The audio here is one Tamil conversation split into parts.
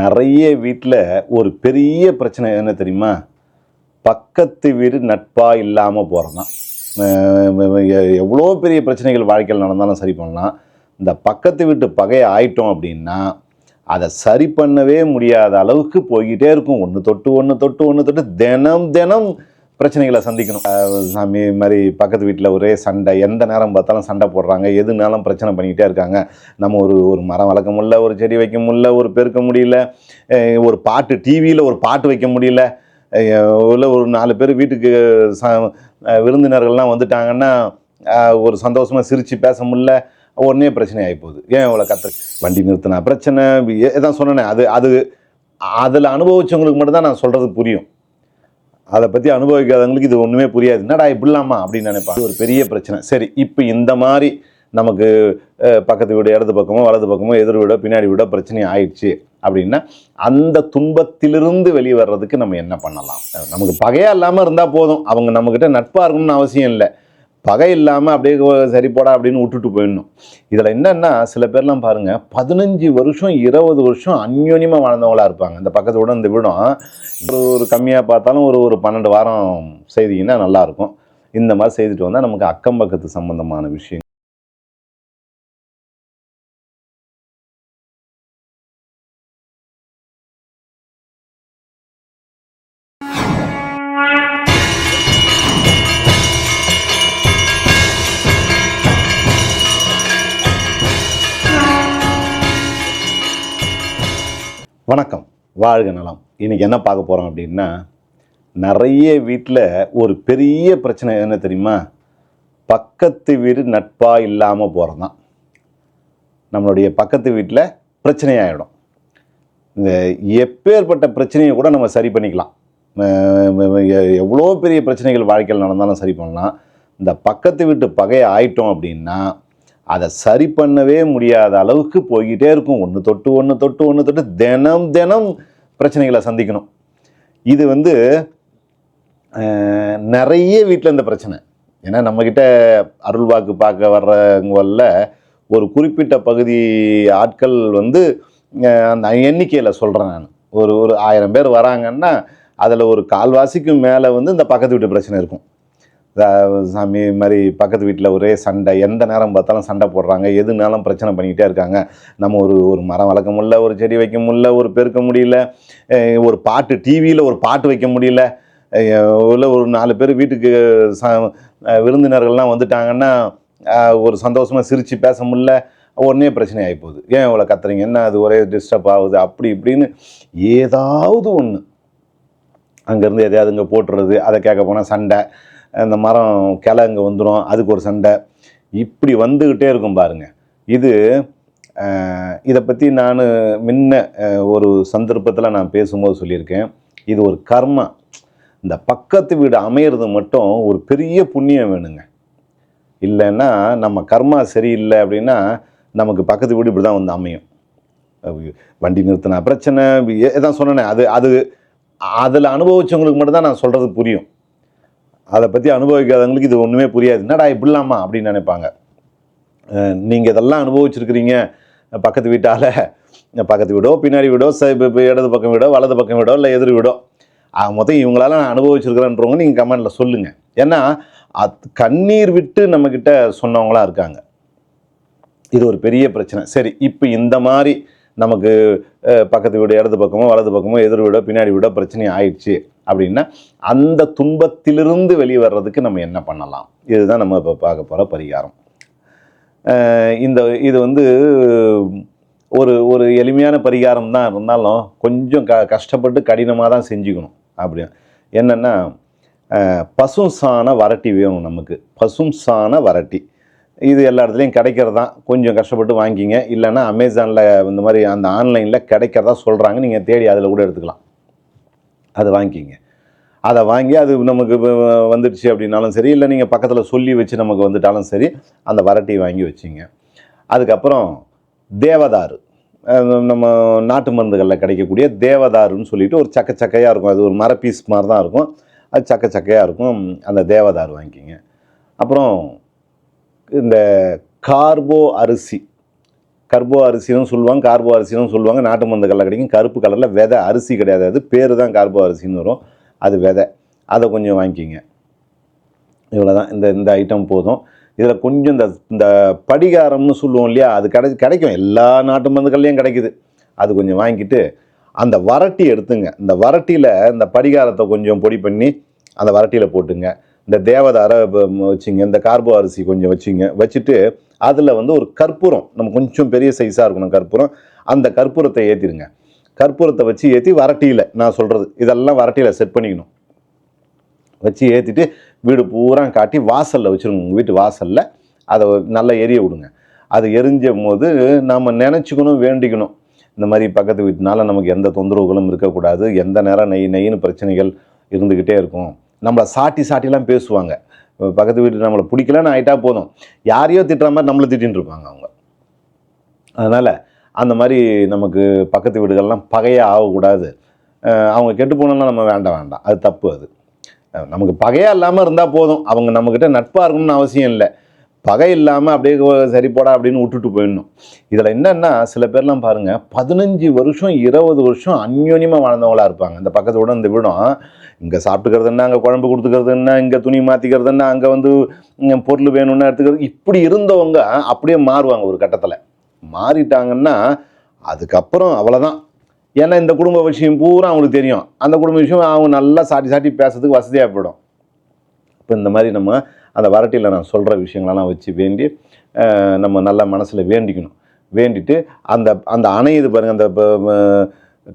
நிறைய வீட்டில் ஒரு பெரிய பிரச்சனை என்ன தெரியுமா? பக்கத்து வீடு நட்பாக இல்லாமல் போகிறதான் எவ்வளோ பெரிய பிரச்சனைகள் வாழ்க்கையில் நடந்தாலும் சரி பண்ணலாம். இந்த பக்கத்து வீட்டு பகையை ஆயிட்டோம் அப்படின்னா அதை சரி பண்ணவே முடியாத அளவுக்கு போய்கிட்டே இருக்கும். ஒன்று தொட்டு ஒன்று தொட்டு ஒன்று தொட்டு தினம் தினம் பிரச்சனைகளை சந்திக்கணும். சாமி மாதிரி பக்கத்து வீட்டில் ஒரே சண்டை எந்த நேரம் பார்த்தாலும் சண்டை போடுறாங்க எதுனாலும் பிரச்சனை பண்ணிக்கிட்டே இருக்காங்க. நம்ம ஒரு ஒரு மரம் வளர்க்க முடியல ஒரு செடி வைக்க முடியல ஒரு பெருக்க முடியல ஒரு பாட்டு டிவியில் ஒரு பாட்டு வைக்க முடியல இல்லை ஒரு நாலு பேர் வீட்டுக்கு ச விருந்தினர்கள்லாம் வந்துட்டாங்கன்னா ஒரு சந்தோஷமாக சிரித்து பேச முடியல உடனே பிரச்சனை ஆகி போகுது. ஏன் இவ்வளோ கத்து வண்டி நிறுத்தினா பிரச்சனை? எதான் சொன்னேன் அது அது அதில் அனுபவிச்சவங்களுக்கு மட்டும்தான் நான் சொல்கிறது புரியும். அதை பற்றி அனுபவிக்காதவங்களுக்கு இது ஒன்றுமே புரியாது. என்னடா இப்படிலாமா? அப்படின்னு நினைப்பாங்க. ஒரு பெரிய பிரச்சனை. சரி இப்போ இந்த மாதிரி நமக்கு பக்கத்து வீடு இடது பக்கமோ வலது பக்கமோ எதிர் வீடோ பின்னாடி வீடோ பிரச்சனை ஆயிடுச்சு அப்படின்னா அந்த துன்பத்திலிருந்து வெளியே வர்றதுக்கு நம்ம என்ன பண்ணலாம்? நமக்கு பகையாக இல்லாமல் இருந்தால் போதும். அவங்க நம்மக்கிட்ட நட்பாக இருக்கணும்னு அவசியம் இல்லை. பகை இல்லாமல் அப்படியே சரி போடா அப்படின்னு விட்டுட்டு போயிடணும். இதில் என்னென்னா சில பேர்லாம் பாருங்கள் பதினஞ்சு வருஷம் இருபது வருஷம் அந்யோன்யமாக வாழ்ந்தவங்களா இருப்பாங்க. இந்த பக்கத்து விட இந்த வீடும் ஒரு ஒரு கம்மியாக பார்த்தாலும் ஒரு ஒரு பன்னெண்டு வாரம் செய்தீங்கன்னா நல்லாயிருக்கும் இந்த மாதிரி செய்துட்டு வந்தால் நமக்கு அக்கம் பக்கத்து சம்மந்தமான விஷயம் வணக்கம். வாழ்க நலம். இன்றைக்கி என்ன பார்க்க போகிறோம் அப்படின்னா நிறைய வீட்டில் ஒரு பெரிய பிரச்சனை என்ன தெரியுமா? பக்கத்து வீடு நட்பாக இல்லாமல் போகிறது தான் நம்மளுடைய பக்கத்து வீட்டில் பிரச்சனையாயிடும். இந்த எப்பேற்பட்ட பிரச்சனையை கூட நம்ம சரி பண்ணிக்கலாம். எவ்வளோ பெரிய பிரச்சனைகள் வாழ்க்கையில் நடந்தாலும் சரி பண்ணலாம். இந்த பக்கத்து வீட்டு பகையை ஆயிட்டோம் அப்படின்னா அதை சரி பண்ணவே முடியாத அளவுக்கு போய்கிட்டே இருக்கும். ஒன்று தொட்டு ஒன்று தொட்டு ஒன்று தொட்டு தினம் தினம் பிரச்சனைகளை சந்திக்கணும். இது வந்து நிறைய வீட்டில் இந்த பிரச்சனை. ஏன்னா நம்மக்கிட்ட அருள்வாக்கு பார்க்க வர்றவங்கள ஒரு குறிப்பிட்ட பகுதி ஆட்கள் வந்து அந்த எண்ணிக்கையில் சொல்கிறேன் நான். ஒரு ஒரு ஆயிரம் பேர் வராங்கன்னா அதில் ஒரு கால்வாசிக்கும் மேலே வந்து இந்த பக்கத்து வீட்டு பிரச்சனை இருக்கும். சாமி இது மாதிரி பக்கத்து வீட்டில் ஒரே சண்டை எந்த நேரம் பார்த்தாலும் சண்டை போடுறாங்க எதுனாலும் பிரச்சனை பண்ணிக்கிட்டே இருக்காங்க. நம்ம ஒரு ஒரு மரம் வளர்க்க முடியல ஒரு செடி வைக்க முடியல ஒரு பெருக்க முடியல ஒரு பாட்டு டிவியில் ஒரு பாட்டு வைக்க முடியல இல்லை ஒரு நாலு பேர் வீட்டுக்கு ச விருந்தினர்கள்லாம் வந்துட்டாங்கன்னா ஒரு சந்தோஷமாக சிரித்து பேச முடியல உடனே பிரச்சனை ஆகி போகுது. ஏன் இவ்வளோ கத்துறீங்க? என்ன அது ஒரே டிஸ்டர்ப் ஆகுது? அப்படி இப்படின்னு ஏதாவது ஒன்று அங்கேருந்து எதையாவது இங்கே போட்டுறது அதை கேட்க போனால் சண்டை. அந்த மரம் கிளை இங்கே வந்துடும் அதுக்கு ஒரு சண்டை. இப்படி வந்துக்கிட்டே இருக்கும் பாருங்க. இது இதை பற்றி நான் முன்ன ஒரு சந்தர்ப்பத்தில் நான் பேசும்போது சொல்லியிருக்கேன். இது ஒரு கர்மா. இந்த பக்கத்து வீடு அமையிறது மட்டும் ஒரு பெரிய புண்ணியம் வேணுங்க. இல்லைன்னா நம்ம கர்மா சரியில்லை அப்படின்னா நமக்கு பக்கத்து வீடு இப்படி தான் வந்து அமையும். வண்டி நிறுத்தினா பிரச்சனை எதான் சொன்னேன் அது அது அதில் அனுபவிச்சவங்களுக்கு மட்டும்தான் நான் சொல்கிறது புரியும். அதை பற்றி அனுபவிக்காதவங்களுக்கு இது ஒன்றுமே புரியாது. என்னடா இப்படிலாமா? அப்படின்னு நினைப்பாங்க. நீங்கள் இதெல்லாம் அனுபவிச்சிருக்கிறீங்க. பக்கத்து வீட்டால் பக்கத்து வீடோ பின்னாடி வீடோ ச இப்போ இப்போ இடது பக்கம் வீடோ வலது பக்கம் வீடோ இல்லை எதிர் வீடோ ஆக மொத்தம் இவங்களால நான் அனுபவிச்சிருக்கிறேன்றவங்க நீங்கள் கமெண்டில் சொல்லுங்கள் ஏன்னா அத் கண்ணீர் விட்டு நம்மக்கிட்ட சொன்னவங்களாம் இருக்காங்க. இது ஒரு பெரிய பிரச்சனை. சரி இப்போ இந்த மாதிரி நமக்கு பக்கத்து வீடு இடது பக்கமோ வலது பக்கமோ எதிர் வீடோ பின்னாடி வீடோ பிரச்சனை ஆயிடுச்சு அப்படின்னா அந்த துன்பத்திலிருந்து வெளியே வர்றதுக்கு நம்ம என்ன பண்ணலாம்? இதுதான் நம்ம இப்போ பார்க்க போகிற பரிகாரம். இந்த இது வந்து ஒரு ஒரு எளிமையான பரிகாரம் தான் இருந்தாலும் கொஞ்சம் க கஷ்டப்பட்டு கடினமாக தான் செஞ்சுக்கணும் அப்படி என்னென்னா பசும் சாண வரட்டி வேணும் நமக்கு. பசும் சாண வரட்டி இது எல்லா இடத்துலையும் கிடைக்கிறது தான் கொஞ்சம் கஷ்டப்பட்டு வாங்கிக்கிங்க இல்லைன்னா அமேசானில் இந்த மாதிரி அந்த ஆன்லைனில் கிடைக்கிறதா சொல்கிறாங்க நீங்கள் தேடி அதில் கூட எடுத்துக்கலாம். அதை வாங்கிக்கிங்க. அதை வாங்கி அது நமக்கு வந்துடுச்சு அப்படின்னாலும் சரி இல்லை நீங்கள் பக்கத்தில் சொல்லி வச்சு நமக்கு வந்துட்டாலும் சரி அந்த வரட்டியை வாங்கி வச்சிங்க. அதுக்கப்புறம் தேவதாரு. நம்ம நாட்டு மருந்துகளில் கிடைக்கக்கூடிய தேவதாருன்னு சொல்லிட்டு ஒரு சக்க சக்கையாக இருக்கும். அது ஒரு மர பீஸ் மாதிரி தான் இருக்கும். அது சக்க சக்கையாக இருக்கும். அந்த தேவதாரு வாங்கிக்கிங்க. அப்புறம் இந்த கார்போ அரிசி. கர்போ அரிசினும் சொல்லுவாங்க கார்போ அரிசினும் சொல்லுவாங்க நாட்டு மருந்து கடலை கிடைக்கும். கருப்பு கலரில் விதை அரிசி கிடையாது. அது பேர் தான் கார்போ அரிசின்னு வரும். அது விதை. அதை கொஞ்சம் வாங்கிக்கிங்க. இவ்வளோதான் இந்த இந்த ஐட்டம் போதும். இதில் கொஞ்சம் இந்த இந்த படிகாரம்னு சொல்லுவோம் இல்லையா அது கிடை கிடைக்கும். எல்லா நாட்டு மருந்துகள்லையும் கிடைக்குது. அது கொஞ்சம் வாங்கிட்டு அந்த வரட்டி எடுத்துங்க. இந்த வரட்டியில் இந்த படிகாரத்தை கொஞ்சம் பொடி பண்ணி அந்த வரட்டியில் போட்டுங்க. இந்த தேவதார வச்சுங்க இந்த கார்போ அரிசி கொஞ்சம் வச்சுங்க வச்சுட்டு அதில் வந்து ஒரு கற்பூரம் நம்ம கொஞ்சம் பெரிய சைஸாக இருக்கணும் கற்பூரம் அந்த கற்பூரத்தை ஏற்றிடுங்க கற்பூரத்தை வச்சு ஏற்றி வரட்டியில் நான் சொல்கிறது இதெல்லாம் வரட்டியில் செட் பண்ணிக்கணும். வச்சு ஏற்றிட்டு வீடு பூரா காட்டி வாசலில் வச்சுருங்க உங்கள் வீட்டு வாசலில். அதை நல்லா எரிய விடுங்க. அது எரிஞ்ச போது நம்ம நினச்சிக்கணும் வேண்டிக்கணும். இந்த மாதிரி பக்கத்து வீட்டுனால நமக்கு எந்த தொந்தரவுகளும் இருக்கக்கூடாது. எந்த நேரம் நெய் நெய்னு பிரச்சனைகள் இருந்துக்கிட்டே இருக்கும். நம்மளை சாட்டி சாட்டிலாம் பேசுவாங்க. பக்கத்து வீட்டு நம்மளை பிடிக்கலன்னு ஆகிட்டா போதும். யாரையோ திட்டுற மாதிரி நம்மளை திட்டின்னு இருப்பாங்க அவங்க. அதனால் அந்த மாதிரி நமக்கு பக்கத்து வீடுகள்லாம் பகையாக ஆகக்கூடாது. அவங்க கெட்டு போனோம்னா நம்ம வேண்டாம் வேண்டாம். அது தப்பு அது. நமக்கு பகையாக இல்லாமல் இருந்தால் போதும். அவங்க நம்மக்கிட்ட நட்பாக இருக்கணும்னு அவசியம் இல்லை. பகை இல்லாமல் அப்படியே சரி போடா அப்படின்னு விட்டுட்டு போயிடணும். இதில் என்னென்னா சில பேர்லாம் பாருங்கள் பதினஞ்சு வருஷம் இருபது வருஷம் அந்யோன்யமாக வாழ்ந்தவங்களா இருப்பாங்க. இந்த பக்கத்து விட இந்த வீடும் இங்கே சாப்பிட்டுக்கிறது என்ன? அங்கே குழம்பு கொடுத்துக்கிறது என்ன? இங்கே துணி மாற்றிக்கிறது என்ன? அங்கே வந்து பொருள் வேணும்னா எடுத்துக்கிறது. இப்படி இருந்தவங்க அப்படியே மாறுவாங்க ஒரு கட்டத்தில். மாறிட்டாங்கன்னா அதுக்கப்புறம் அவ்வளோதான் ஏன்னா இந்த குடும்ப விஷயம் பூரா அவங்களுக்கு தெரியும். அந்த குடும்ப விஷயம் அவங்க நல்லா சாட்டி சாட்டி பேசுறதுக்கு வசதியாக போயிடும். இப்போ இந்த மாதிரி நம்ம அந்த வரட்டியில் நான் சொல்கிற விஷயங்களெல்லாம் வச்சு வேண்டி நம்ம நல்லா மனசில் வேண்டிக்கணும். வேண்டிட்டு அந்த அந்த அணையுது பாருங்கள் அந்த ப-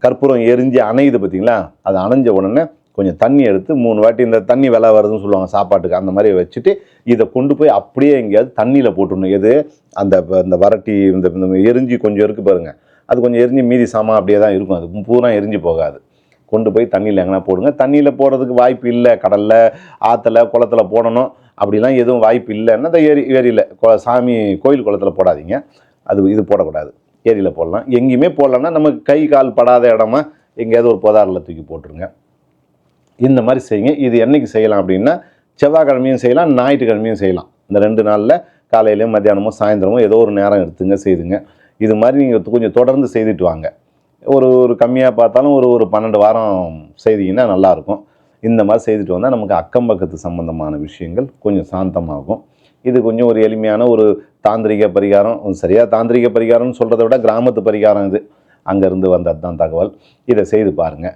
கற்பூரம் எரிஞ்சு அணையுது பார்த்தீங்களா அது அணைஞ்ச உடனே கொஞ்சம் தண்ணி எடுத்து மூணு வாட்டி இந்த தண்ணி விலை வருதுன்னு சொல்லுவாங்க சாப்பாட்டுக்கு. அந்த மாதிரி வச்சுட்டு இதை கொண்டு போய் அப்படியே எங்கேயாவது தண்ணியில் போட்டுடணும். எது? அந்த இந்த வரட்டி இந்த இந்த எரிஞ்சு கொஞ்சம் இருக்குது பாருங்கள் அது கொஞ்சம் எரிஞ்சு மீதி சாமான் அப்படியே தான் இருக்கும். அது பூரா எரிஞ்சு போகாது. கொண்டு போய் தண்ணியில் எங்கன்னா போடுங்க. தண்ணியில் போடுறதுக்கு வாய்ப்பு இல்லை. கடலில் ஆற்றுல குளத்துல போடணும். அப்படிலாம் எதுவும் வாய்ப்பு இல்லைன்னா இந்த ஏரி ஏரியில் கொ- சாமி கோயில் குளத்துல போடாதீங்க. அது இது போடக்கூடாது. ஏரியில் போடலாம். எங்கேயுமே போடலன்னா நமக்கு கை கால் படாத இடமா எங்கேயாவது ஒரு புதாரில் தூக்கி போட்டுருங்க. இந்த மாதிரி செய்யுங்க. இது என்னைக்கு செய்யலாம் அப்படின்னா செவ்வாய்க்கிழமையும் செய்யலாம் ஞாயிற்றுக்கிழமையும் செய்யலாம். இந்த ரெண்டு நாளில் காலையிலையும் மத்தியானமோ சாயந்தரமோ ஏதோ ஒரு நேரம் எடுத்துங்க செய்துங்க. இது மாதிரி நீங்கள் கொஞ்சம் தொடர்ந்து செய்துட்டு வாங்க. ஒரு ஒரு கம்மியாக பார்த்தாலும் ஒரு ஒரு பன்னெண்டு வாரம் செய்தீங்கன்னா நல்லாயிருக்கும். இந்த மாதிரி செய்துட்டு வந்தால் நமக்கு அக்கம் பக்கத்து சம்மந்தமான விஷயங்கள் கொஞ்சம் சாந்தமாகும். இது கொஞ்சம் ஒரு எளிமையான ஒரு தாந்திரிக பரிகாரம். சரியாக தாந்திரிக பரிகாரம்னு சொல்கிறத விட கிராமத்து பரிகாரம் இது. அங்கேருந்து வந்தது தான் தகவல். இதை செய்து பாருங்கள்